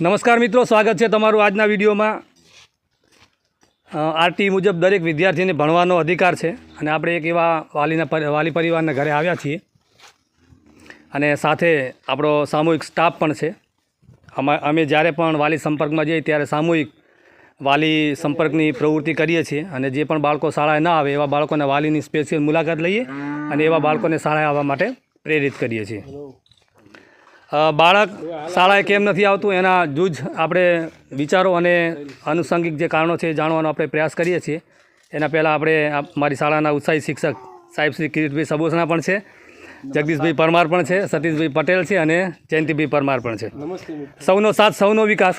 નમસ્કાર મિત્રો, સ્વાગત છે તમારું આજના વિડીયોમાં. આરટી મુજબ દરેક વિદ્યાર્થીને ભણવાનો અધિકાર છે અને આપણે એક એવા વાલીના વાલી પરિવારના ઘરે આવ્યા છીએ. અને સાથે આપણો સામૂહિક સ્ટાફ પણ છે. અમા- જ્યારે પણ વાલી સંપર્કમાં જઈએ ત્યારે સામૂહિક વાલી સંપર્કની પ્રવૃત્તિ કરીએ છીએ અને જે પણ બાળકો શાળાએ ન આવે એવા બાળકોને વાલીની સ્પેશિયલ મુલાકાત લઈએ અને એવા બાળકોને શાળાએ આવવા માટે પ્રેરિત કરીએ છીએ. બાળક શાળાએ કેમ નથી આવતું એના જૂજ આપણે વિચારો અને આનુષંગિક જે કારણો છે એ જાણવાનો આપણે પ્રયાસ કરીએ છીએ. એના પહેલાં આપણે મારી શાળાના ઉત્સાહી શિક્ષક સાહેબ શ્રી કિરીટભાઈ સબોસના પણ છે જગદીશભાઈ પરમાર પણ છે સતીશભાઈ પટેલ છે અને જયંતિભાઈ પરમાર પણ છે. સૌનો સાથ સૌનો વિકાસ.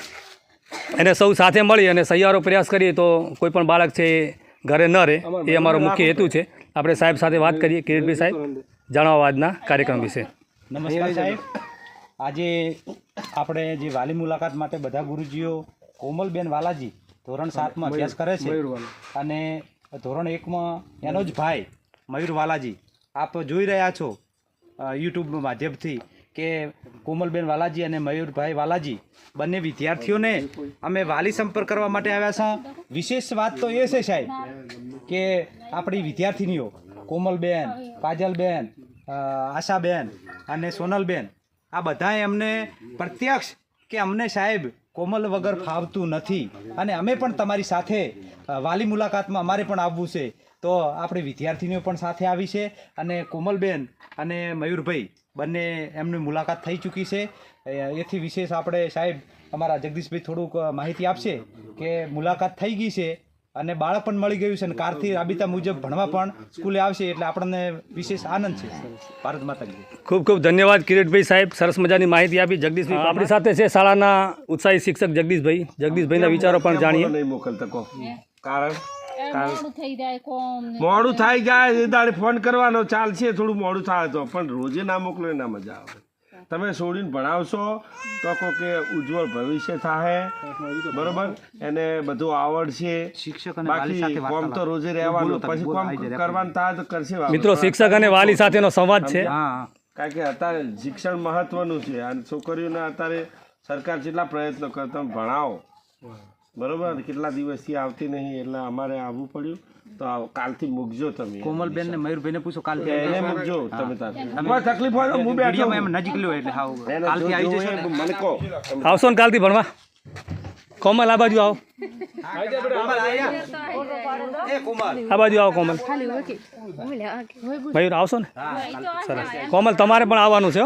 એને સૌ સાથે મળી અને સહિયારો પ્રયાસ કરીએ તો કોઈ પણ બાળક છે એ ઘરે ન રહે એ અમારો મુખ્ય હેતુ છે. આપણે સાહેબ સાથે વાત કરીએ કિરીટભાઈ સાહેબ જણાવો આજના કાર્યક્રમ વિશે. નમસ્કાર સાહેબ. આજે આપણે જે વાલી મુલાકાત માટે બધા ગુરુજીઓ કોમલબેન વાલાજી ધોરણ સાતમાં અભ્યાસ કરે છે. અને ધોરણ એકમાં એનો જ ભાઈ મયુર વાલાજી. આપ જોઈ રહ્યા છો યુટ્યુબ માધ્યમથી કે કોમલબેન વાલાજી અને મયુરભાઈ વાલાજી બંને વિદ્યાર્થીઓને અમે વાલી સંપર્ક કરવા માટે આવ્યા છા. વિશેષ વાત તો એ છે સાહેબ કે આપણી વિદ્યાર્થીનીઓ કોમલબેન કાજલબેન આશાબેન અને સોનલબેન આ બધા અમને પ્રત્યક્ષ કે અમને સાહેબ, કોમલ વગર ફાવતું નથી. અને અમે પણ તમારી સાથે વાલી મુલાકાતમાં અમારે પણ આવવું છે. તો આપણે વિદ્યાર્થીનીઓ પણ સાથે આવી છે અને કોમલબેન અને મયુરભાઈ બંને એમની મુલાકાત થઈ ચૂકી છે. એથી વિશેષ આપણે સાહેબ, અમારા જગદીશભાઈ થોડુંક માહિતી આપશે કે મુલાકાત થઈ ગઈ છે. અને બાળક પણ મળી ગયું છે અને કારથી રાબિતા મુજબ ભણવા પણ સ્કૂલે આવશે એટલે આપણને વિશેષ આનંદ છે. ભારત માતાજી. ખૂબ ખૂબ ધન્યવાદ કિરીટભાઈ સાહેબ. સરસ મજાની માહિતી આપી. જગદીશભાઈ આપણી સાથે છે શાળાના ઉત્સાહી શિક્ષક જગદીશભાઈ. જગદીશભાઈના વિચારો પણ જાણીએ. નહીં મોકલતા કહો. કારણ? મોડું થઈ જાય કોમ ને. મોડું થાય જાય એ દાડે ફોન કરવાનો ચાલશે થોડું મોડું થાય તો. પણ રોજે ના મોકલો એના મજા આવે. તમે છોડીને ભણાવશો તો કહો કે ઉજ્જવળ ભવિષ્ય થાય બરોબર? એને બધું આવડશે. શિક્ષક અને વાલી સાથે બાકી કોમ તો રોજે રહેવાનું પછી કોમ કરવાનું થાય તો કરશે મિત્રો શિક્ષક અને વાલી સાથેનો સંવાદ છે. કારણ કે અત્યારે શિક્ષણ મહત્વનું છે અને છોકરીઓને અત્યારે સરકાર જેટલા પ્રયત્નો કરે તમે ભણાવો. બરોબર? કેટલા દિવસથી આવતી નહીં એટલે અમારે આવવું પડ્યું. તો આવ- કાલથી મૂકજો તમે. કોમલબેન ને મયુરભાઈ ને પૂછો કાલથી એને મૂકજો તમે તાર. તકલીફ હોય તો હું બેઠો એમ નજીક લ્યો એટલે હાવ કાલથી આવી જશો મને કહો. આવશો ને કાલથી ભણવા? કોમલ આ બાજુ આવો. આ બાજુ આવો કોમલ. મયુર આવશો ને? સરસ. કોમલ તમારે પણ આવવાનું છે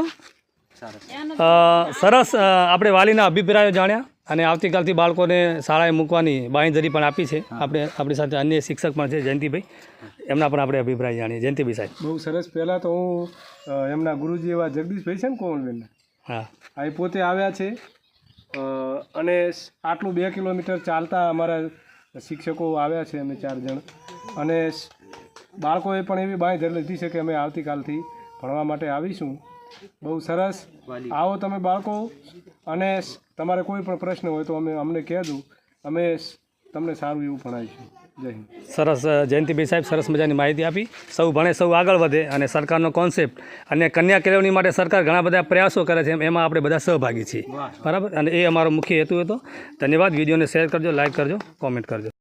સરસ. આપણે વાલીના અભિપ્રાયો જાણ્યા. અને આવતીકાલથી બાળકોને શાળાએ મૂકવાની બાંયધરી પણ આપી છે. આપણે આપણી સાથે અન્ય શિક્ષક પણ છે જયંતિભાઈ. એમના પણ આપણે અભિપ્રાય જાણીએ. જયંતિભાઈ સાહેબ. બહુ સરસ. પહેલાં તો હું એમના ગુરુજી એવા જગદીશભાઈ છે ને કોમલબેન હા. આ એ પોતે આવ્યા છે. અને આટલું બે કિલોમીટર ચાલતા અમારા શિક્ષકો આવ્યા છે અમે ચાર જણ. અને બાળકોએ પણ એવી બાંયધરી લીધી છે કે અમે આવતીકાલથી ભણવા માટે આવીશું. બહુ સરસ. આવો તમે બાળકો. અને તમારે કોઈ પણ પ્રશ્ન હોય તો અમે અમને કહેજો. અમે તમને સારું એવું ભણાવીશું. જય હિન્દ. સરસ જયંતિભાઈ સાહેબ સરસ મજાની માહિતી આપી. સૌ ભણે સૌ આગળ વધે અને સરકારનો કોન્સેપ્ટ અને કન્યા કેળવણી માટે સરકાર ઘણા બધા પ્રયાસો કરે છે એમાં આપણે બધા સહભાગી છીએ. બરાબર? અને એ અમારો મુખ્ય હેતુ હતો. ધન્યવાદ. વિડીયોને શેર કરજો લાઇક કરજો કોમેન્ટ કરજો.